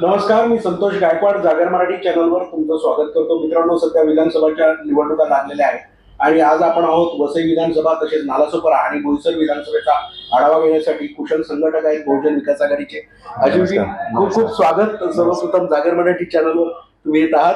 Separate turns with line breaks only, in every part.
नमस्कार मी संतोष गायकवाड जागर मराठी चॅनलवर तुमचं स्वागत करतो. मित्रांनो सध्या विधानसभाच्या निवडणुका लागलेल्या आहेत. आणि आज आपण आहोत वसई विधानसभा तसेच नालासोपारा आणि बोईसर विधानसभेचा आढावा घेण्यासाठी कुशल संघटक आहेत बहुजन विकास आघाडीचे.
नमस्कार.
खूप खूप स्वागत सर्वप्रथम जागर मराठी चॅनलवर तुम्ही येत आहात.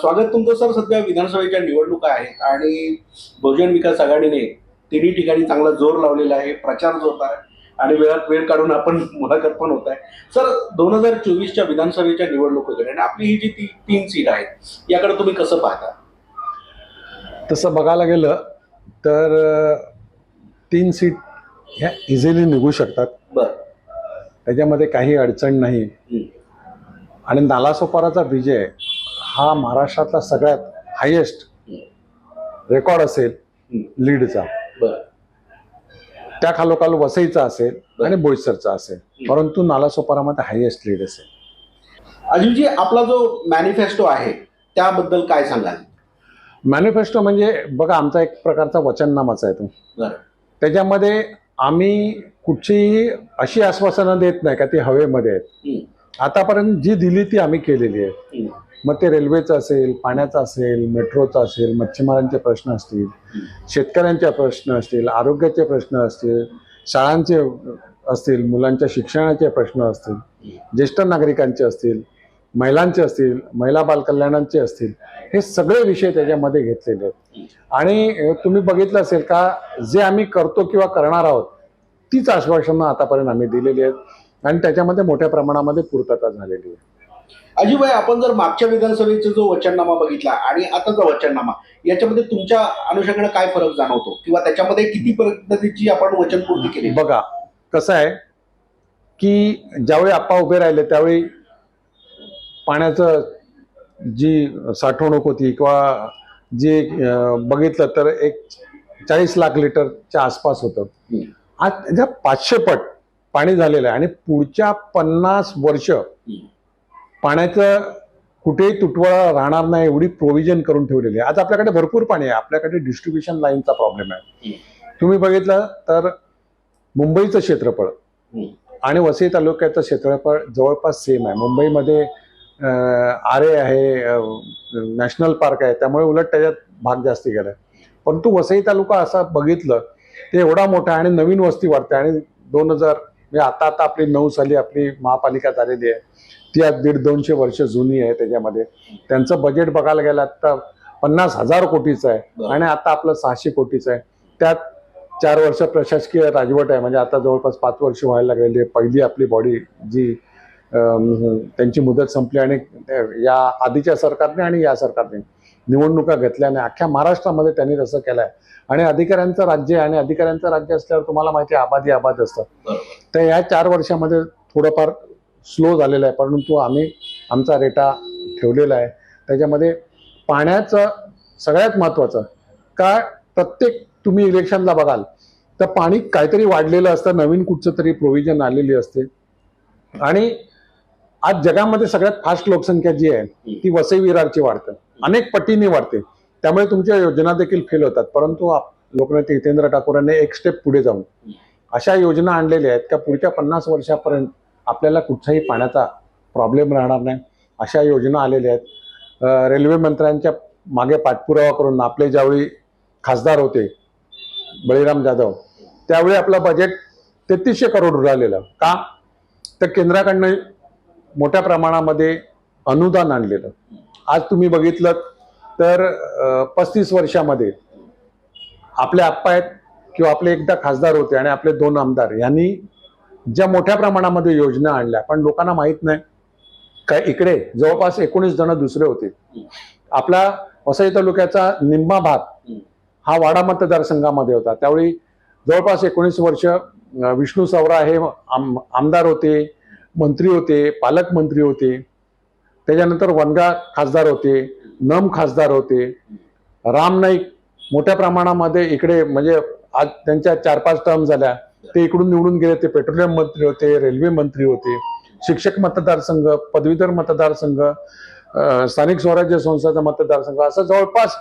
स्वागत तुमचं सर सध्या विधानसभेच्या निवडणुका आहेत आणि बहुजन विकास आघाडीने तिन्ही ठिकाणी चांगला जोर लावलेला आहे प्रचार जोरदार आहे. आणि वेळात वेळ काढून आपण मुलाखत पण होत आहे. सर दोन हजार चोवीसच्या विधानसभेच्या निवडणुकीकडे आणि आपली ही जी ती तीन सीट आहेत याकडे तुम्ही कसं पाहता?
तसं बघायला गेलं तर तीन सीट ह्या इझिली निघू शकतात.
बर.
त्याच्यामध्ये काही अडचण नाही. आणि नालासोपाराचा विजय हा महाराष्ट्रातला सगळ्यात हायेस्ट रेकॉर्ड असेल लीडचा.
बर.
त्या खालोखाल वसईचा असेल आणि बोईसरचा असेल. परंतु नालासोपारामध्ये हायेस्ट लीड असेल.
अजितजी आपला जो मॅनिफेस्टो आहे त्याबद्दल काय सांगाल?
मॅनिफेस्टो म्हणजे बघा आमचा एक प्रकारचा वचननामाचा आहे तो. त्याच्यामध्ये आम्ही कुठचीही अशी आश्वासनं देत नाही का ती हवेमध्ये आहेत. आतापर्यंत जी दिली ती आम्ही केलेली आहे. मग ते रेल्वेचं असेल पाण्याचं असेल मेट्रोचं असेल मच्छीमारांचे प्रश्न असतील शेतकऱ्यांचे प्रश्न असतील आरोग्याचे प्रश्न असतील शाळांचे असतील मुलांच्या शिक्षणाचे प्रश्न असतील ज्येष्ठ नागरिकांचे असतील महिलांचे असतील महिला बालकल्याणांचे असतील हे सगळे विषय त्याच्यामध्ये घेतलेले आहेत. आणि तुम्ही बघितलं असेल का जे आम्ही करतो किंवा करणार आहोत तीच आश्वासनं आतापर्यंत आम्ही दिलेली आहेत. आणि त्याच्यामध्ये मोठ्या प्रमाणामध्ये पूर्तता झालेली आहे.
अजिबाई आपण जर मागच्या विधानसभेचा जो वचननामा बघितला आणि आताचा वचननामा याच्यामध्ये तुमच्या अनुषंगाने काय फरक जाणवतो? किंवा त्याच्यामध्ये किती पद्धतीची आपण वचनपूर्ती केली?
बघा कसं आहे की ज्यावेळी आप्पा उभे राहिले त्यावेळी पाण्याचं जी साठवणूक होती किंवा जे बघितलं तर एक चाळीस लाख लिटरच्या आसपास होतं. आज पाचशे पट पाणी झालेलं आहे आणि पुढच्या पन्नास वर्ष पाण्याचं कुठेही तुटवडा राहणार नाही एवढी प्रोव्हिजन करून ठेवलेली आहे. आज आपल्याकडे भरपूर पाणी आहे. आपल्याकडे डिस्ट्रीब्युशन लाईनचा प्रॉब्लेम आहे. तुम्ही बघितलं तर मुंबईचं क्षेत्रफळ. आणि वसई तालुक्याचं क्षेत्रफळ जवळपास सेम आहे. मुंबईमध्ये आरे आहे नॅशनल पार्क आहे. त्यामुळे उलट त्याच्यात भाग जास्ती गेलाय. परंतु वसई तालुका असा बघितलं ते एवढा मोठा आणि नवीन वस्ती वाढते आणि दोन हजार म्हणजे आता आता आपली नऊ साली आपली महापालिका झालेली आहे. ती आज दीड दोनशे वर्ष जुनी आहे त्याच्यामध्ये. त्यांचं बजेट बघायला गेलं आता पन्नास हजार कोटीचं आहे. आणि आता आपलं सहाशे कोटीचं आहे. त्यात चार वर्ष प्रशासकीय राजवट आहे. म्हणजे आता जवळपास पाच वर्ष व्हायला लागलेली आहे. पहिली आपली बॉडी जी त्यांची मुदत संपली आणि या आधीच्या सरकारने आणि या सरकारने. निवडणुका घेतल्याने अख्ख्या महाराष्ट्रामध्ये त्यांनी तसं केलं आहे आणि अधिकाऱ्यांचं राज्य आहे आणि अधिकाऱ्यांचं राज्य असल्यावर तुम्हाला माहिती आहे आबादी आबाद असतं.
बरोबर.
तर या चार वर्षामध्ये थोडंफार स्लो झालेलं आहे परंतु आम्ही आमचा रेटा ठेवलेला आहे. त्याच्यामध्ये पाण्याचं सगळ्यात महत्त्वाचं का प्रत्येक तुम्ही इलेक्शनला बघाल तर पाणी काहीतरी वाढलेलं असतं नवीन कुठचं तरी प्रोव्हिजन आलेली असते. आणि आज जगामध्ये सगळ्यात फास्ट लोकसंख्या जी आहे ती वसई विरारची वाढते. अनेक पटीने वाढते. त्यामुळे तुमच्या योजना देखील फेल होतात. परंतु आप- लोकनेते हितेंद्र ठाकूरांनी एक स्टेप पुढे जाऊन अशा योजना आणलेल्या आहेत का पुढच्या पन्नास वर्षापर्यंत आपल्याला कुठचाही पाण्याचा प्रॉब्लेम राहणार नाही? अशा योजना आलेल्या आहेत. रेल्वे मंत्र्यांच्या मागे पाठपुरावा करून आपले ज्यावेळी खासदार होते बळीराम जाधव त्यावेळी आपलं बजेट तेहतीसशे करोड उडालेलं का? तर केंद्राकडनं मोठ्या प्रमाणामध्ये अनुदान आणलेलं. आज तुम्ही बघितलं तर पस्तीस वर्षामध्ये आपले आप्पा आहेत किंवा आपले एकदा खासदार होते आणि आपले दोन आमदार यांनी ज्या मोठ्या प्रमाणामध्ये योजना आणल्या पण लोकांना माहीत नाही. काय इकडे जवळपास एकोणीस जण दुसरे होते. आपला वसई तालुक्याचा निम्मा भाग हा वाडा मतदारसंघामध्ये होता. त्यावेळी जवळपास एकोणीस वर्ष विष्णू सवरा हे आम आमदार होते मंत्री होते पालकमंत्री होते. त्याच्यानंतर वनगा खासदार होते नम खासदार होते. राम नाईक मोठ्या प्रमाणामध्ये इकडे म्हणजे आज त्यांच्या चार पाच टर्म झाल्या. ते इकडून निवडून गेले ते पेट्रोलियम मंत्री होते रेल्वे मंत्री होते शिक्षक मतदारसंघ पदवीधर मतदारसंघ स्थानिक स्वराज्य संस्थाचा मतदारसंघ असं जवळपास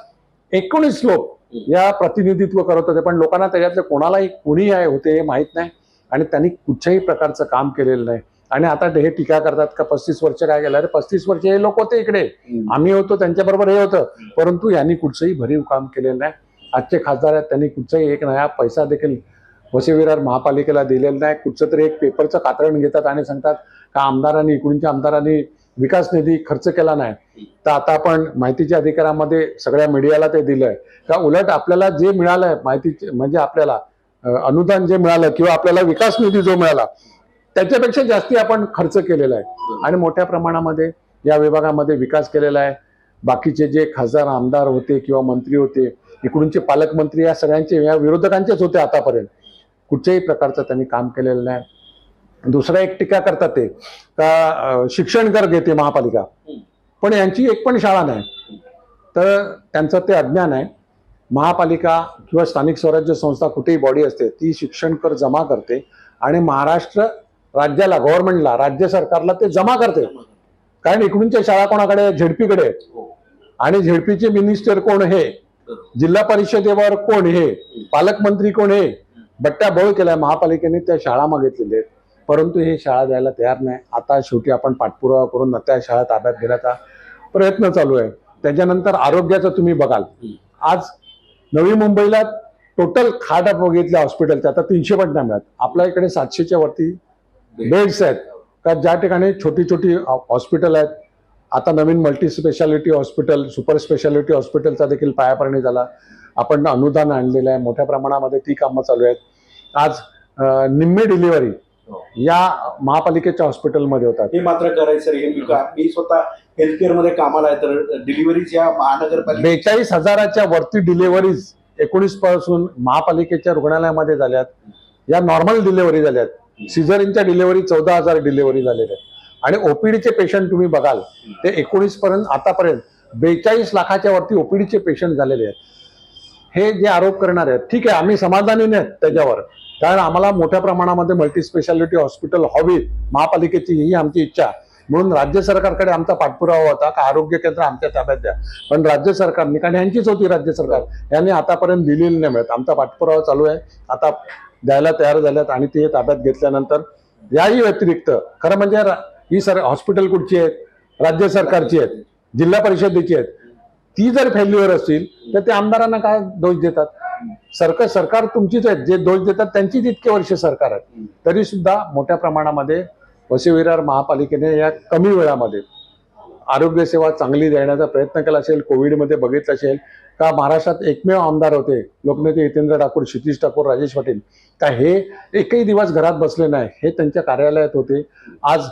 एकोणीस लोक या प्रतिनिधित्व करत होते. पण लोकांना त्याच्यातले कोणालाही कोणी आहे होते हे माहीत नाही आणि त्यांनी कुठच्याही प्रकारचं काम केलेलं नाही. आणि आता ते हे टीका करतात का पस्तीस वर्ष काय केलं? अरे पस्तीस वर्ष हे लोक होते इकडे. आम्ही होतो त्यांच्याबरोबर हे होतं. परंतु यांनी कुठचंही भरीव काम केलेलं नाही. आजचे खासदार आहेत त्यांनी कुठचाही एक नया पैसा देखील वसईविरार महापालिकेला दिलेला नाही. कुठचं तरी एक पेपरचं कातरण घेतात आणि सांगतात का आमदारांनी इकडूनच्या आमदारांनी विकास निधी खर्च केला नाही. तर आता आपण माहितीच्या अधिकारामध्ये सगळ्या मीडियाला ते दिलंय. का उलट आपल्याला जे मिळालंय माहिती म्हणजे आपल्याला अनुदान जे मिळालं किंवा आपल्याला विकास निधी जो मिळाला त्याच्यापेक्षा जास्ती आपण खर्च केलेला आहे. आणि मोठ्या प्रमाणामध्ये या विभागामध्ये विकास केलेला आहे. बाकीचे जे खासदार आमदार होते किंवा मंत्री होते इकडूनचे पालकमंत्री या सगळ्यांचे या विरोधकांचेच होते आतापर्यंत. कुठच्याही प्रकारचं त्यांनी काम केलेलं नाही. दुसरा एक टीका करतात ते. का शिक्षण कर घेते महापालिका. पण यांची एक पण शाळा नाही. तर त्यांचं ते अज्ञान आहे. महापालिका किंवा स्थानिक स्वराज्य संस्था कुठेही बॉडी असते ती शिक्षण कर जमा करते. आणि महाराष्ट्र राज्याला गव्हर्नमेंटला राज्य सरकारला ते जमा करते. कारण इकडूनच्या शाळा कोणाकडे? झेडपीकडे आहेत.
हो.
आणि झेडपीचे मिनिस्टर कोण हे? जिल्हा परिषदेवर कोण हे? पालकमंत्री कोण हे? बट्ट्या बळ केलाय महापालिकेने त्या शाळा मागितलेल्या आहेत. परंतु हे शाळा द्यायला तयार नाही. आता शेवटी आपण पाठपुरावा करून त्या शाळा ताब्यात घेण्याचा प्रयत्न चालू आहे. त्याच्यानंतर आरोग्याचं तुम्ही बघाल. आज नवी मुंबईला टोटल खाट बघितल्या हॉस्पिटलच्या आता तीनशे पण नाही मिळत आपल्या इकडे सातशेच्या वरती बेड्स आहेत. का ज्या ठिकाणी छोटी छोटी हॉस्पिटल आहेत आता नवीन multi speciality hospital super speciality हॉस्पिटलचा देखील पायाभरणी झाला. आपण अनुदान आणलेलं आहे मोठ्या प्रमाणामध्ये ती कामं चालू आहेत. आज निम्मी डिलिव्हरी या महापालिकेच्या हॉस्पिटलमध्ये होतात.
हे मात्र करायचं मी स्वतः हेल्थकेअरमध्ये कामाला आहे तर डिलिव्हरीज या महानगरपालिका
बेचाळीस हजाराच्या वरती डिलिव्हरीज एकोणीसपासून महापालिकेच्या रुग्णालयामध्ये झाल्यात. या नॉर्मल डिलिव्हरी झाल्यात. सिझरिनच्या डिलिव्हरी चौदा हजार डिलिव्हरी झालेल्या आहेत. आणि ओपीडीचे पेशंट तुम्ही बघाल ते एकोणीस पर्यंत आतापर्यंत बेचाळीस लाखाच्या वरती ओपीडीचे पेशंट झालेले आहेत. हे जे आरोप करणार आहेत ठीक आहे आम्ही समाधानी नाहीत त्याच्यावर. कारण आम्हाला मोठ्या प्रमाणामध्ये मल्टी स्पेशालिटी हॉस्पिटल हवीत. महापालिकेची ही आमची इच्छा आहे. म्हणून राज्य सरकारकडे आमचा पाठपुरावा होता का आरोग्य केंद्र आमच्या ताब्यात द्या. पण राज्य सरकारने कारण यांचीच होती राज्य सरकार यांनी आतापर्यंत दिलेली नाही मिळत. आमचा पाठपुरावा चालू आहे. आता द्यायला तयार झाल्यात आणि ते ताब्यात घेतल्यानंतर याही व्यतिरिक्त खरं म्हणजे ही सर हॉस्पिटल कुठची आहेत? राज्य सरकारची आहेत. जिल्हा परिषदेची आहेत. ती जर फेल्युअर असतील तर ते आमदारांना काय दोष देतात? सरकार सरकार तुमचीच आहेत. जे दोष देतात त्यांचीच इतके वर्ष सरकार आहेत. तरी सुद्धा मोठ्या प्रमाणामध्ये वसईविरार महापालिकेने या कमी वेळामध्ये आरोग्यसेवा चांगली देण्याचा प्रयत्न केला असेल कोविडमध्ये बघितलं असेल का महाराष्ट्रात एकमेव आमदार होते लोकनेते हितेंद्र ठाकूर क्षितिश ठाकूर राजेश पाटील का हे एकही दिवस घरात बसले नाही हे त्यांच्या कार्यालयात होते. आज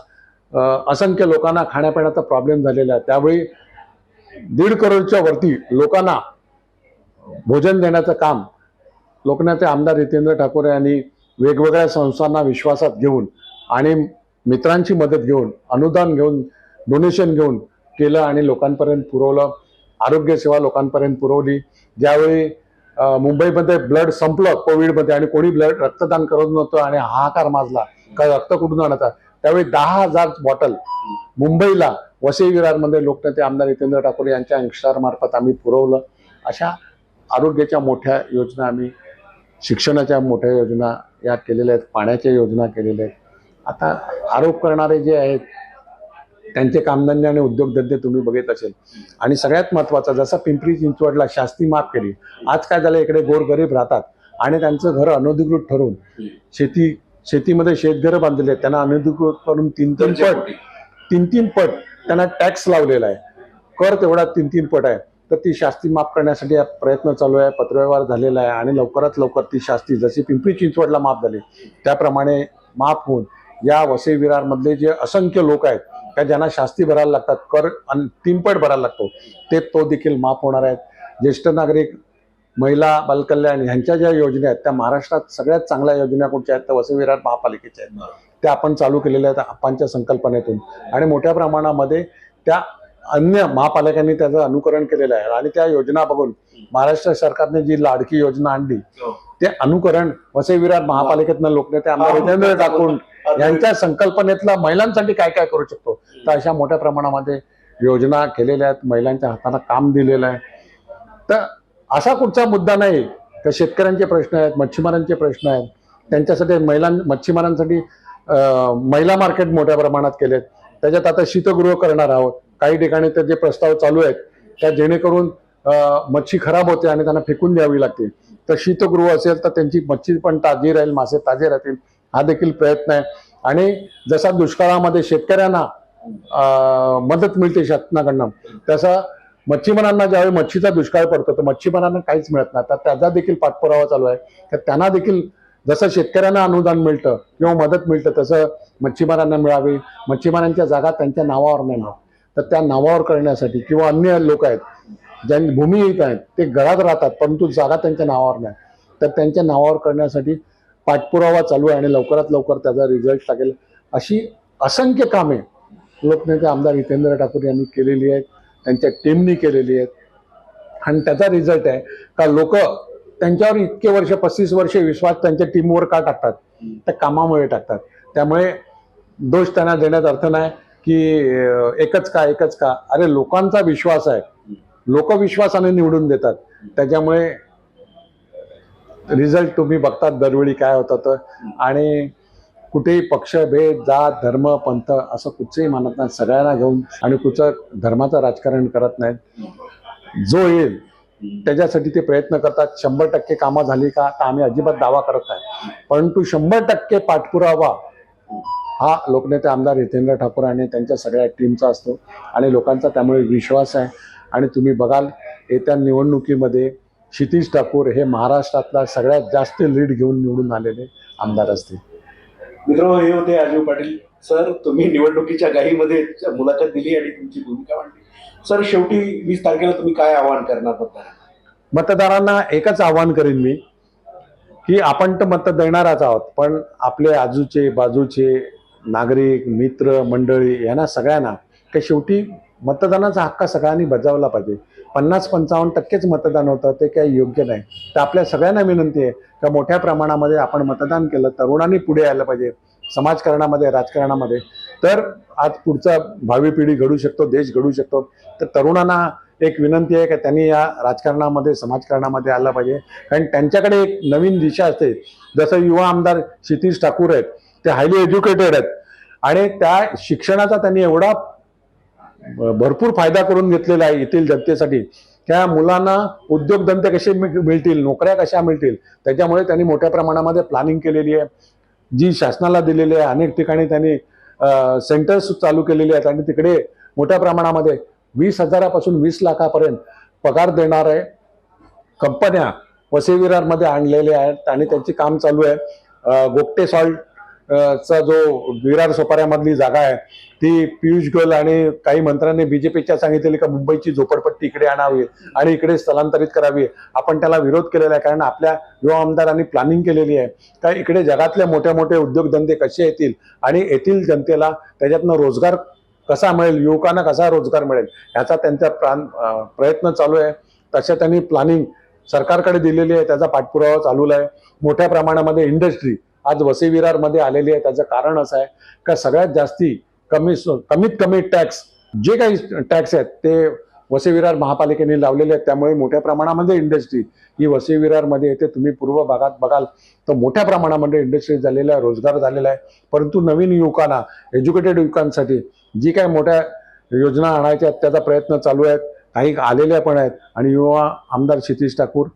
असंख्य लोकांना खाण्यापिण्याचा प्रॉब्लेम झालेला आहे. त्यावेळी दीड करोडच्या वरती लोकांना भोजन देण्याचं काम लोकनेते आमदार हितेंद्र ठाकूर यांनी वेगवेगळ्या संस्थांना विश्वासात घेऊन आणि मित्रांची मदत घेऊन अनुदान घेऊन डोनेशन घेऊन केलं आणि लोकांपर्यंत पुरवलं. आरोग्य सेवा लोकांपर्यंत पुरवली. ज्यावेळी मुंबईमध्ये ब्लड संपलं कोविडमध्ये आणि कोणी ब्लड रक्तदान करत नव्हतं आणि हाहाकार माजला का रक्त कुठून आणतात त्यावेळी दहा हजार बॉटल मुंबईला वसई विरारमध्ये लोकनेते आमदार हितेंद्र ठाकूर यांच्या अंशारमार्फत आम्ही पुरवलं. अशा आरोग्याच्या मोठ्या योजना आम्ही शिक्षणाच्या मोठ्या योजना या केलेल्या आहेत पाण्याच्या योजना केलेल्या आहेत. आता आरोप करणारे जे आहेत त्यांचे कामधंदे आणि उद्योगधंदे तुम्ही बघित असेल. आणि सगळ्यात महत्त्वाचं जसं पिंपरी चिंचवडला शास्ती माफ केली आज काय झालं इकडे गोरगरीब राहतात. आणि त्यांचं घर अनधिकृत ठरवून शेती शेतीमध्ये शेतघरं बांधलेले आहेत. त्यांना अनधिकृत करून तीन तीन पट तीन तीन पट त्यांना टॅक्स लावलेला आहे. कर तेवढा तीन तीन पट आहे. तर ती शास्ती माफ करण्यासाठी प्रयत्न चालू आहे पत्रव्यवहार झालेला आहे. आणि लवकरात लवकर ती शास्ती जशी पिंपरी चिंचवडला माफ झाली त्याप्रमाणे माफ होऊन या वसई विरारमधले जे असंख्य लोक आहेत का ज्यांना शास्ती भरायला लागतात कर अन तीनपट भरायला लागतो ते तो देखील माफ होणार आहेत. ज्येष्ठ नागरिक महिला बालकल्याण ह्यांच्या ज्या योजना आहेत त्या महाराष्ट्रात सगळ्यात चांगल्या योजना कुठच्या आहेत तर वसई विरार महापालिकेच्या आहेत. त्या आपण चालू केलेल्या आहेत आपांच्या संकल्पनेतून. आणि मोठ्या प्रमाणामध्ये त्या अन्य महापालिकांनी त्याचं अनुकरण केलेलं आहे. आणि त्या योजना बघून महाराष्ट्र सरकारने जी लाडकी योजना आणली
हो.
ते अनुकरण वसई विरार महापालिकेतनं लोकनेते आमदार ठाकूर यांच्या संकल्पनेतला महिलांसाठी काय काय करू शकतो? तर अशा मोठ्या प्रमाणामध्ये योजना केलेल्या आहेत महिलांच्या हाताला काम दिलेलं आहे. तर असा कुठचा मुद्दा नाही. तर शेतकऱ्यांचे प्रश्न आहेत मच्छीमारांचे प्रश्न आहेत. त्यांच्यासाठी महिलां मच्छीमारांसाठी महिला मार्केट मोठ्या प्रमाणात केलेत. त्याच्यात आता शीतगृह करणार आहोत. काही ठिकाणी ते जे प्रस्ताव चालू आहेत त्या जेणेकरून मच्छी खराब होते आणि त्यांना फेकून द्यावी लागते तर शीतगृह असेल तर त्यांची मच्छी पण ताजी राहील मासे ताजे राहतील. हा देखील प्रयत्न आहे. आणि जसा दुष्काळामध्ये शेतकऱ्यांना मदत मिळते शासनाकडनं तसा मच्छीमारांना ज्यावेळी मच्छीचा दुष्काळ पडतो तर मच्छीमारांना काहीच मिळत नाही. तर त्याचा देखील पाठपुरावा चालू आहे. तर त्यांना देखील जसं शेतकऱ्यांना अनुदान मिळतं किंवा मदत मिळतं तसं मच्छीमारांना मिळावी. मच्छीमारांच्या जागा त्यांच्या नावावर नाही मिळत. तर त्या नावावर करण्यासाठी किंवा अन्य लोक आहेत ज्यांनी भूमिहीत आहेत ते घरात राहतात परंतु जागा त्यांच्या नावावर नाही. तर त्यांच्या नावावर करण्यासाठी पाठपुरावा चालू आहे आणि लवकरात लवकर त्याचा रिझल्ट लागेल. अशी असंख्य कामे लोकनेते आमदार हितेंद्र ठाकूर यांनी केलेली आहेत. त्यांच्या टीमनी केलेली आहेत. आणि त्याचा रिझल्ट आहे का लोक त्यांच्यावर इतके वर्ष पस्तीस वर्ष विश्वास त्यांच्या टीमवर का टाकतात? त्या कामामुळे टाकतात. त्यामुळे दोष त्यांना देण्यात अर्थ नाही की एकच का एकच का. अरे लोकांचा विश्वास आहे. लोक विश्वासाने निवडून देतात. त्याच्यामुळे रिझल्ट तुम्ही बघतात दरवेळी काय होतं तर आणि कुठेही पक्ष भेद जात धर्म पंथ असं कुठचंही मानत नाही सगळ्यांना घेऊन आणि कुठचं धर्माचं राजकारण करत नाहीत. जो येईल त्याच्यासाठी ते प्रयत्न करतात. शंभर टक्के कामं झाली का तर आम्ही अजिबात दावा करत नाही. परंतु शंभर टक्के पाठपुरावा हा लोकनेते आमदार हितेंद्र ठाकूर आणि त्यांच्या सगळ्या टीमचा असतो. आणि लोकांचा त्यामुळे विश्वास आहे. आणि तुम्ही बघाल येत्या निवडणुकीमध्ये क्षितिश ठाकूर हे महाराष्ट्रातला सगळ्यात जास्त लीड घेऊन निवडून आलेले आमदार असतील.
मित्र हे होते राजीव पाटील. सर तुम्ही निवडणुकीच्या घाईमध्ये मुलाखत दिली आणि तुमची भूमिका मांडली. सर शेवटी वीस तारखेला तुम्ही काय आवाहन करणार मतदारांना?
मतदारांना एकच आव्हान करीन मी की आपण तर मत देणारच आहोत पण आपले आजूचे बाजूचे नागरिक मित्र मंडळी यांना सगळ्यांना ते शेवटी मतदानाचा हक्क सगळ्यांनी बजावला पाहिजे. पन्नास पंचावन्न टक्केच मतदान होतं ते काही योग्य नाही. तर आपल्या सगळ्यांना विनंती आहे का मोठ्या प्रमाणामध्ये आपण मतदान केलं तरुणांनी पुढे यायला पाहिजे समाजकारणामध्ये राजकारणामध्ये. तर आज पुढचा भावी पिढी घडू शकतो देश घडू शकतो. तर तरुणांना एक विनंती आहे का त्यांनी या राजकारणामध्ये समाजकारणामध्ये आलं पाहिजे. कारण त्यांच्याकडे एक नवीन दिशा असते. जसं युवा आमदार क्षितिश ठाकूर आहेत ते हायली एज्युकेटेड आहेत. आणि त्या शिक्षणाचा त्यांनी एवढा भरपूर फायदा करून घेतलेला आहे येथील जनतेसाठी. त्या मुलांना उद्योगधंदे कसे मिळ- मिळतील नोकऱ्या कशा मिळतील त्याच्यामुळे त्यांनी मोठ्या प्रमाणामध्ये प्लॅनिंग केलेली आहे. जी शासनाला दिलेली आहे अनेक ठिकाणी त्यांनी सेंटर्स चालू केलेले आहेत आणि तिकडे मोठ्या प्रमाणामध्ये वीस हजारापासून वीस लाखापर्यंत पगार देणार आहे कंपन्या वसई विरारमध्ये आहेत आणि त्यांची काम चालू आहे. गोपटे सॉल्ट चा जो विरार सोपाऱ्यामधली जागा आहे ती पियुष गोयल आणि काही मंत्र्यांनी बीजेपीच्या सांगितलेली का मुंबईची झोपडपट्टी इकडे आणावी आणि इकडे स्थलांतरित करावी आपण त्याला विरोध केलेला आहे. कारण आपल्या युवा आमदारांनी प्लॅनिंग केलेली आहे. का इकडे जगातले मोठे मोठे उद्योगधंदे कसे येतील आणि येथील जनतेला त्याच्यातनं रोजगार कसा मिळेल युवकांना कसा रोजगार मिळेल ह्याचा त्यांचा प्राण प्रयत्न चालू आहे. तशा त्यांनी प्लॅनिंग सरकारकडे दिलेली आहे त्याचा पाठपुरावा चालू आहे. मोठ्या प्रमाणामध्ये इंडस्ट्री आज वसई विरारमध्ये आलेली आहे. त्याचं कारण असं आहे का सगळ्यात जास्ती कमी कमीत कमी टॅक्स जे काही टॅक्स आहेत ते वसई विरार महापालिकेने लावलेले आहेत. त्यामुळे मोठ्या प्रमाणामध्ये इंडस्ट्री ही वसई विरारमध्ये येते. तुम्ही पूर्व भागात बघाल तर मोठ्या प्रमाणामध्ये इंडस्ट्री झालेल्या आहे रोजगार झालेला आहे. परंतु नवीन युवकांना एज्युकेटेड युवकांसाठी जी काही मोठ्या योजना आणायच्या आहेत त्याचा प्रयत्न चालू आहेत. काही आलेल्या पण आहेत. आणि युवा आमदार क्षितिश ठाकूर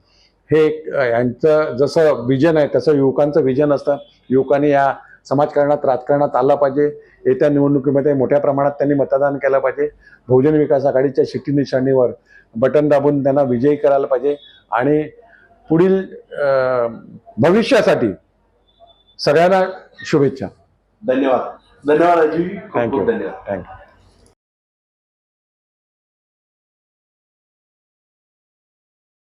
हे यांचं जसं विजन आहे तसं युवकांचं विजन असतं. युवकांनी या समाजकारणात राजकारणात आलं पाहिजे. येत्या निवडणुकीमध्ये मोठ्या प्रमाणात त्यांनी मतदान केलं पाहिजे. बहुजन विकास आघाडीच्या शिट्टी निशाणीवर बटन दाबून त्यांना विजयी करायला पाहिजे. आणि पुढील भविष्यासाठी सगळ्यांना शुभेच्छा.
धन्यवाद. धन्यवाद खूप
थँक्यू
धन्यवाद.
थँक्यू